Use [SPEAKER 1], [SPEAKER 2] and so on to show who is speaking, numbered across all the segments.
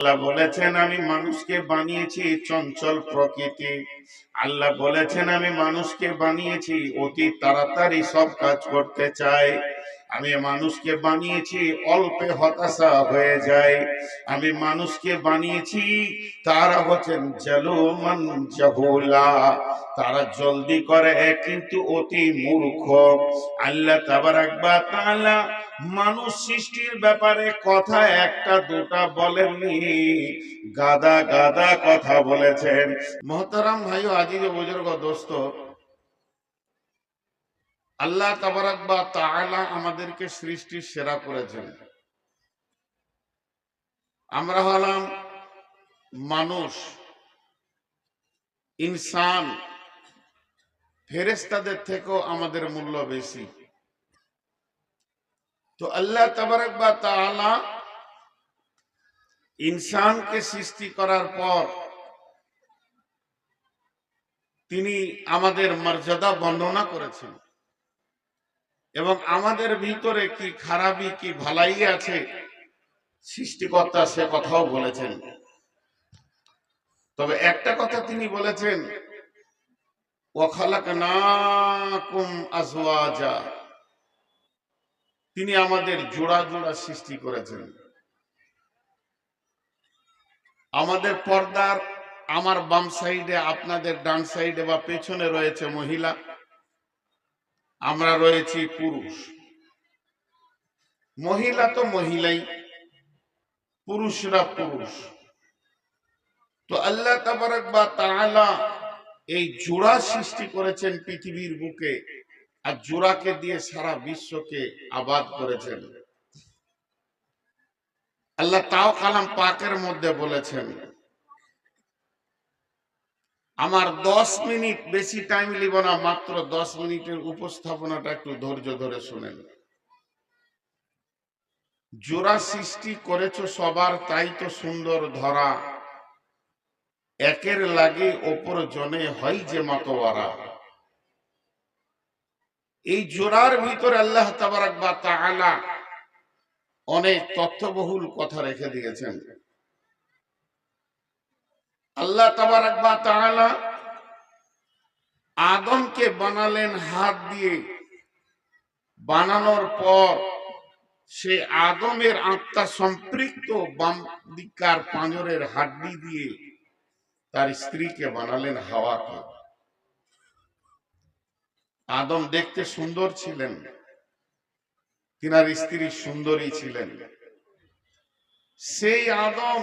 [SPEAKER 1] আল্লাহ বলেছেন, আমি মানুষকে বানিয়েছি চঞ্চল প্রকৃতি। আল্লাহ বলেছেন, আমি মানুষকে বানিয়েছি অতি তাড়াতাড়ি সব কাজ করতে চাই। আমি মানুষকে বানিয়েছি, অল্পে হতাশা হয়ে যায়। আমি মানুষকে বানিয়েছি, তারা হচ্ছেন জালুমান জাহুলা। তারা জলদি করে, কিন্তু অতি মূর্খ। আল্লাহ তাবারাক বা তাআলা মানুষ সৃষ্টির ব্যাপারে কথা একটা দুটা বলেননি। গাদা গাদা কথা বলেছেন। মহতারাম ভাই আজিজ বুজুর্গ, দোস্ত আল্লাহ তাবারাক বা তাআলা আমাদেরকে সৃষ্টির সেরা করেছেন। আমরা হলাম মানুষ, ইনসান ফেরেস্তাদের থেকেও আমাদের মূল্য বেশি। তো আল্লাহ তাবারক বা তাআলা ইনসানকে সৃষ্টি করার পর তিনি আমাদের মর্যাদা বর্ণনা করেছেন। এবং আমাদের ভিতরে কি খারাপি, কি ভালাই আছে? সৃষ্টিকর্তা সে কথাও বলেছেন। তবে একটা কথা তিনি বলেছেন তিনি আমাদের জোড়া জোড়া সৃষ্টি করেছেন। আমাদের পর্দার আমার বাম সাইডে, আপনাদের ডান সাইডে বা পেছনে রয়েছে মহিলা। আমরা রয়েছি পুরুষ। মহিলা তো মহিলাই, পুরুষরা পুরুষ। তো আল্লাহ তাবারক বা তাআলা এই জোড়া সৃষ্টি করেছেন পৃথিবীর বুকে আর জোড়াকে দিয়ে সারা বিশ্বকে আবাদ করেছেন। আল্লাহ তাও কালাম পাকের মধ্যে বলেছেন আমার দশ মিনিট বেশি টাইম লিব না, মাত্র দশ মিনিটের উপস্থাপনাটা একটু ধৈর্য ধরে শুনেন। জোড়া সৃষ্টি করেছ সবার, তাই তো সুন্দর ধরা। একের লাগে ওপর জনে হয় যে মাতোয়ারা। এই জোড়ার ভিতরে আল্লাহ তাবারাক বা তাআলা অনেক তথ্যবহুল কথা রেখে দিয়েছেন। আল্লাহ আদমকে বানালেন হাত দিয়ে। বানানোর পর সে আদমের আত্মা সম্পৃক্ত বাম দিকার পাঁজরের হাড্ডি দিয়ে তার স্ত্রীকে বানালেন হাওয়াকে। আদম দেখতে সুন্দর ছিলেন, তিনার স্ত্রী সুন্দরী ছিলেন। সেই আদম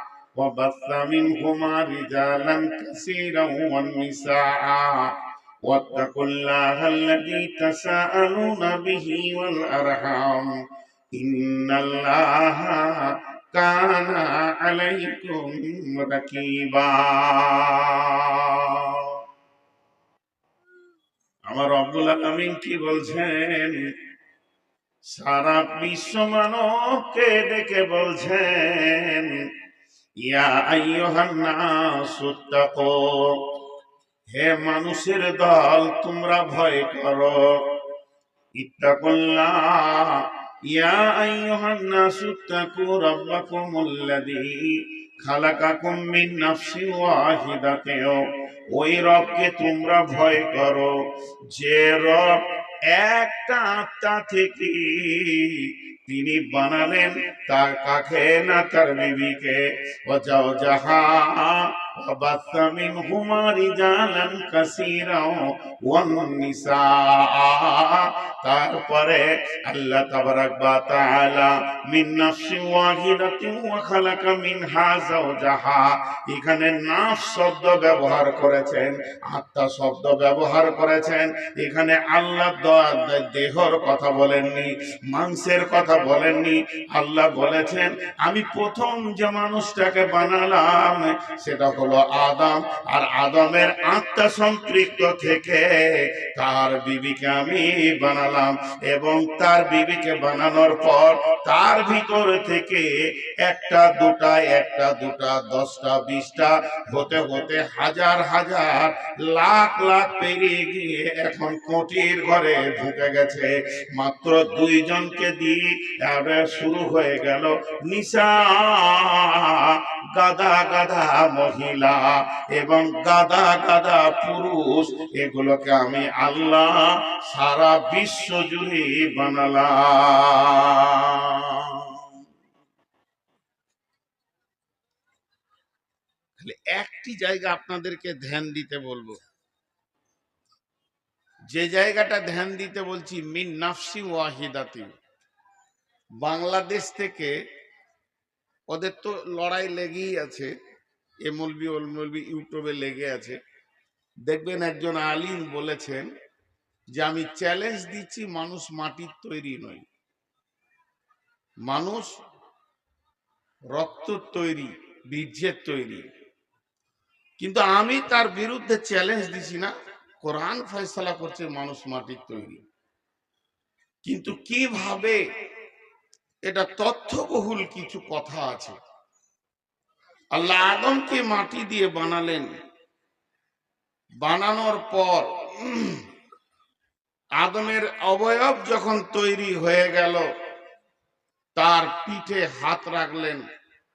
[SPEAKER 1] وبث منهما رجالا كثيرا والنساء واتقوا الله الذي تساءلون به والأرحام إن الله كان عليكم رقيبا আমার আব্দুল আমিন কি বলছেন সারা বিশ্ব মানবকে ডেকে বলছেন ইয়া হে মানুষের দল তোমরা ভয় করো। ইত্তাকুল্লাহ ইয়া আইয়ুহান নাসু তাকু রাব্বাকুমুল্লাযী। খালাকাকুম মিন নাফসি ওয়াহিদাতেও। ওই রবকে তোমরা ভয় করো। যে রব একটা আত্মা থেকে তিনি বানালেন, তার কাকে না তার বিবিকে। ও যাও যাহা وبث منهما رجالا كثيرا والنساء তারপরে আল্লাহ তাবারাক বা তাআলা মিন নাফসিন ওয়াহিদাতিন ওয়া খালাকা মিনহা যাওজাহা এখানে নাফস শব্দ ব্যবহার করেছেন আত্মা শব্দ ব্যবহার করেছেন এখানে আল্লাহ দ- দ- দেহর কথা বলেননি মাংসের কথা বলেননি আল্লাহ বলেছেন আমি প্রথম যে মানুষটাকে বানালাম সেটা হলো আদম, আর আদমের আত্মা সম্পৃক্ত থেকে তার বিবিকে আমি বানালাম এবং তার বিবিকে বানানোর পর তার ভিতর থেকে একটা, দুটা একটা, দুটা, দশটা, বিশটা, হতে হতে হাজার হাজার, লাখ লাখ পেরিয়ে গিয়ে এখন কোটির ঘরে ঢুকে গেছে। মাত্র দুইজনকে দিয়ে শুরু হয়ে গেল নিশা। গাদা গাদা মহিলা এবং গাদা গাদা পুরুষ, এগুলোকে আমি আল্লাহ সারা বিশ্ব জুড়ে বানালাম। একটি জায়গা আপনাদেরকে ধ্যান দিতে বলব। যে জায়গাটা ধ্যান দিতে বলছি, মিন নাফসি ওয়াহিদাতি। বাংলাদেশ থেকে ওদের তো লড়াই লেগেই আছে, এ মলবি, ওল মলবি, ইউটিউবে লেগে আছে। দেখবেন একজন আলিম বলেছেন যে, আমি চ্যালেঞ্জ দিচ্ছি, মানুষ মাটির তৈরি নয় মানুষ রক্ত তৈরি, বীর্যের তৈরি। কিন্তু আমি তার বিরুদ্ধে চ্যালেঞ্জ দিছি না, কোরআন ফয়সালা করছে মানুষ মাটির তৈরি। কিন্তু কীভাবে এটা তথ্যবহুল কিছু কথা আছে। আল্লাহ আদমকে মাটি দিয়ে বানালেন। বানানোর পর আদমের অবয়ব যখন তৈরি হয়ে গেল, তার পিঠে হাত রাখলেন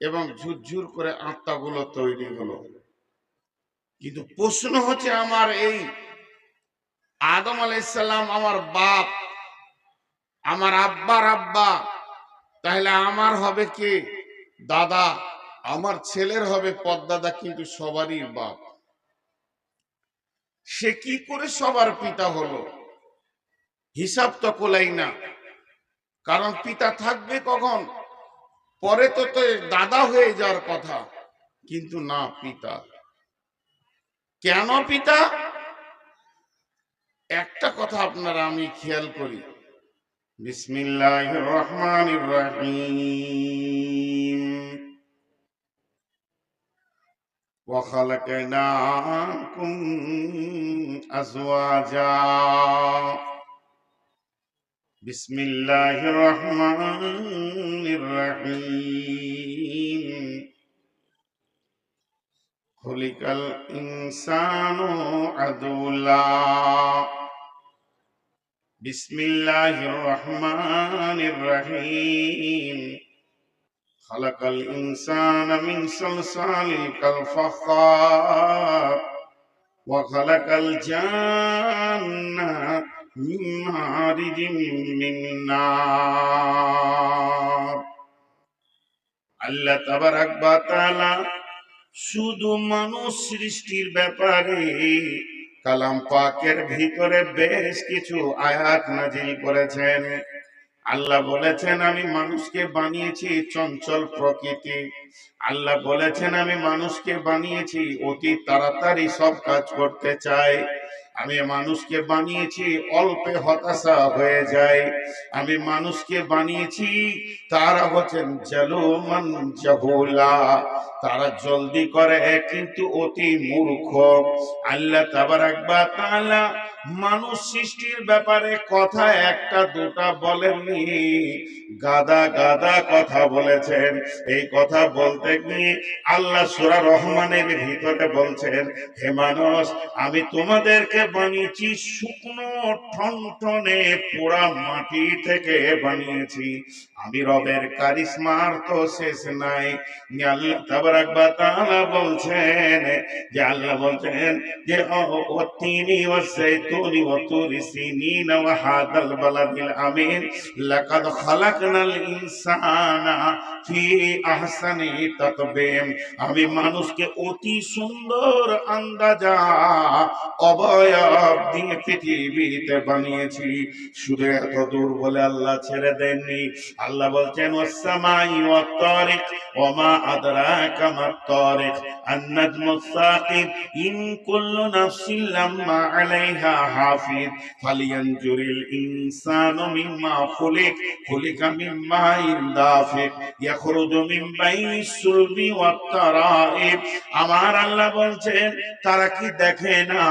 [SPEAKER 1] এবং ঝুরঝুর করে আত্মাগুলো তৈরি হলো। কিন্তু প্রশ্ন হচ্ছে আমার এই আদম আলাইসাল্লাম আমার বাপ, আমার আব্বার আব্বা তাহলে আমার হবে কে? দাদা। আমার ছেলের হবে পদ্দাদা কিন্তু সবারই বাপ। সে কি করে সবার পিতা হলো? হিসাব তো কোলাই না। কারণ পিতা থাকবে কখন? পরে তো তো দাদা হয়ে যাওয়ার কথা, কিন্তু না পিতা। কেন পিতা? একটা কথা আপনারা আমি খেয়াল করি। بسم الله الرحمن الرحيم. وخلقناكم أزواجا. بسم الله الرحمن الرحيم. خلق الإنسان عدولا. بسم الله الرحمن الرحيم خلق الإنسان من صلصال كالفخار وخلق الجنة من مارج من نار আল্লাহ তাবারাক বা তাআলা শুধু মানুষ সৃষ্টির ব্যাপারে কালাম পাকের ভিতরে বেশ কিছু আয়াত নাজিল করেছেন। আল্লাহ বলেছেন, আমি মানুষকে বানিয়েছি চঞ্চল প্রকৃতি। আল্লাহ বলেছেন, আমি মানুষকে বানিয়েছি অতি তাড়াতাড়ি সব কাজ করতে চাই। আমি মানুষকে বানিয়েছি, অল্পে হতাশা হয়ে যায়। আমি মানুষকে বানিয়েছি, তারা হচ্ছেন জালুমান জহুলা। তারা জলদি করে, কিন্তু অতি মূর্খ। আল্লাহ তাবারাক একবার তাআলা মানুষ সৃষ্টির ব্যাপারে কথা একটা দুটা বলেননি। গাদা গাদা কথা বলেছেন। এই কথা বলতে গিয়ে আল্লাহ সুরা রহমানের ভিতরে বলছেন, হে মানুষ, আমি তোমাদেরকে বানিয়েছি শুকনো ঠনঠনে পোড়া মাটি থেকে বানিয়েছি। আমি রবের কারিশমার তো শেষ নাই। আল্লাহ বলছেন, যে আল্লাহ বলছেন যে, ও তিনি আমি মানুষকে অতি সুন্দর আন্দাজা, অবয়ব দিয়ে পৃথিবীতে বানিয়েছি। শুধু এত দূর বলে আল্লাহ ছেড়ে দেননি। আল্লাহ বলছেন, ওয়াসসামাই ওয়াত-তারিক ওমা আদরাকা মাত-তারিক النجم الثاقب إن كل نفس لما عليها حافظ فلينظر الإنسان مما خلق خلق من ماء دافق يخرج من بين الصلب والترائب আমার আল্লাহ বলছেন তারা কি দেখে না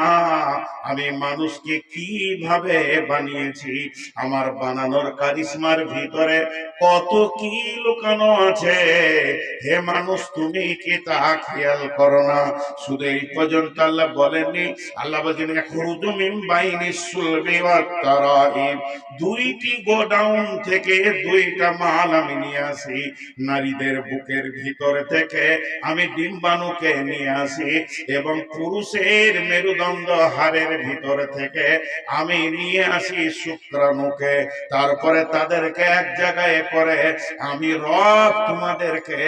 [SPEAKER 1] আমি মানুষকে কিভাবে বানিয়েছি আমার বানানোর কারিশমার ভিতরে কত কি লুকানো আছে হে মানুষ, তুমি কি তা খেয়াল করো না? শুধু এই পর্যন্ত আল্লাহ বলেননি। আল্লাহ বলছেন মিন বাইনি সুলবি দুইটি গোডাউন থেকে দুইটা মাল আমি নিয়ে আসি। নারীদের বুকের ভিতর থেকে আমি ডিম্বাণুকে নিয়ে আসি এবং পুরুষের মেরুদণ্ড হারের ভিতর থেকে আমি নিয়ে আসি শুক্রাণুকে। তারপরে তাদেরকে এক জায়গায় করে আমি রব তোমাদেরকে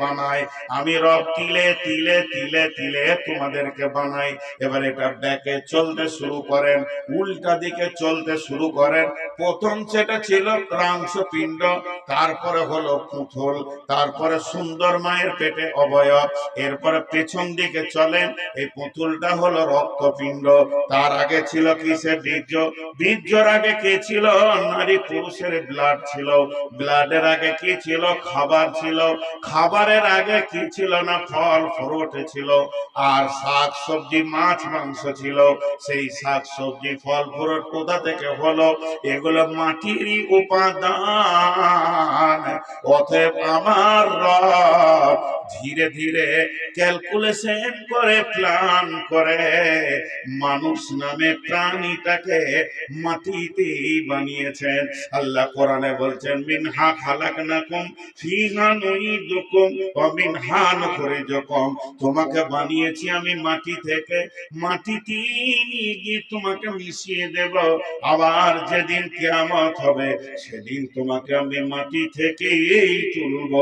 [SPEAKER 1] বানাই। আমি রব তিলে তিলে তিলে তিলে তোমাদেরকে বানাই। এবার এটা ব্যাকে চলতে শুরু করেন, উল্টা দিকে চলতে শুরু করেন। প্রথম সেটা ছিল প্রাংশ পিণ্ড তারপরে হলো পুতুল, তারপরে সুন্দর মায়ের পেটে অবয়ব, এরপরে পেছন দিকে চলেন, এই পুতুলটা হলো রক্তপিণ্ড। তার আগে ছিল কিসে বীর্য? বীর্যর আগে কে ছিল? নারী পুরুষের ব্লাড ছিল। ব্লাডের আগে কি ছিল? খাবার ছিল। খাবারের আগে কি ছিল না? ফল ফ্রুট ছিল। আর শাক সবজি, মাছ, মাংস ছিল। সেই শাক সবজি, ফল ফ্রুট কোথা থেকে হলো? এগুলো মাটিরই উপাদান। অতএব আমার রব ধীরে ধীরে ক্যালকুলেশন করে প্ল্যান করে। মানুষ নামে প্রাণীটাকে মাটিতেই বানিয়েছেন। আল্লাহ কোরআনে বলছেন, মিনহা খালাকনাকুম ফিহা নুইদুকুম ওয়া মিনহা নুখরিজুকুম। তোমাকে বানিয়েছি আমি মাটি থেকে। মাটিতেই নিয়ে গিয়ে তোমাকে মিশিয়ে দেব। আবার যেদিন কিয়ামত হবে সেদিন তোমাকে আমি মাটি থেকেই তুলব।